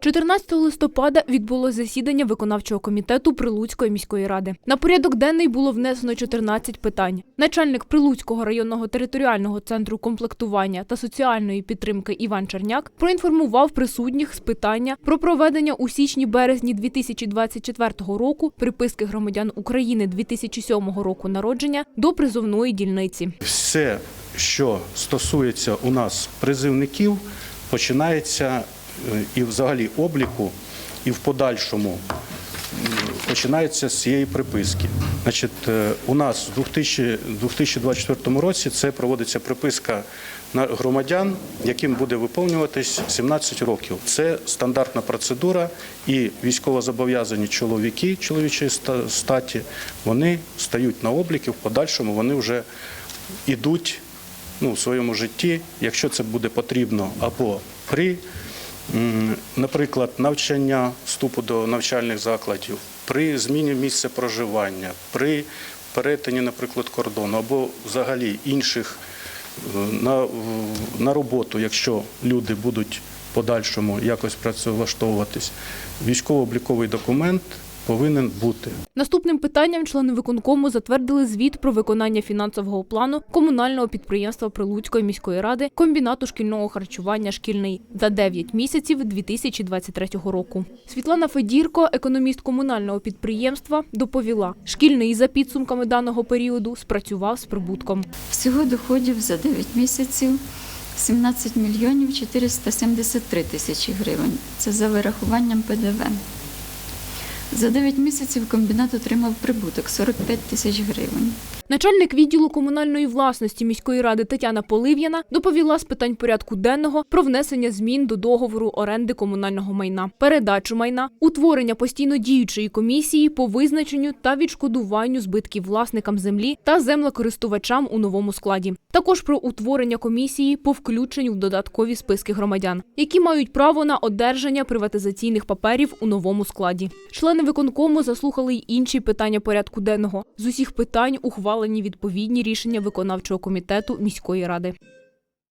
14 листопада відбулося засідання виконавчого комітету Прилуцької міської ради. На порядок денний було внесено 14 питань. Начальник Прилуцького районного територіального центру комплектування та соціальної підтримки Іван Черняк проінформував присутніх з питання про проведення у січні-березні 2024 року приписки громадян України 2007 року народження до призовної дільниці. Все, що стосується у нас призивників, починається і взагалі обліку, і в подальшому починається з цієї приписки. Значить, е, у нас у 2024 році це проводиться приписка на громадян, яким буде виповнюватись 17 років. Це стандартна процедура, і військовозобов'язані чоловіки чоловічої статі вони стають на облік і в подальшому вони вже ідуть ну, в своєму житті, якщо це буде потрібно, або при, наприклад, навчання, вступу до навчальних закладів, при зміні місця проживання, при перетині, наприклад, кордону, або взагалі інших е, на, на роботу, якщо люди будуть подальшому якось працевлаштовуватись, військово-обліковий документ повинен бути. Наступним питанням члени виконкому затвердили звіт про виконання фінансового плану комунального підприємства Прилуцької міської ради комбінату шкільного харчування шкільний за 9 місяців 2023 року. Світлана Федірко, економіст комунального підприємства, доповіла, шкільний за підсумками даного періоду спрацював з прибутком. Всього доходів за 9 місяців 17 мільйонів 473 тисячі гривень. Це за вирахуванням ПДВ. За 9 місяців комбінат отримав прибуток 45 тисяч гривень. Начальник відділу комунальної власності міської ради Тетяна Полив'яна доповіла з питань порядку денного про внесення змін до договору оренди комунального майна, передачу майна, утворення постійно діючої комісії по визначенню та відшкодуванню збитків власникам землі та землекористувачам у новому складі. Також про утворення комісії по включенню в додаткові списки громадян, які мають право на одержання приватизаційних паперів у новому складі. Члени виконкому заслухали й інші питання порядку денного. З усіх питань ухвалені відповідні рішення виконавчого комітету міської ради.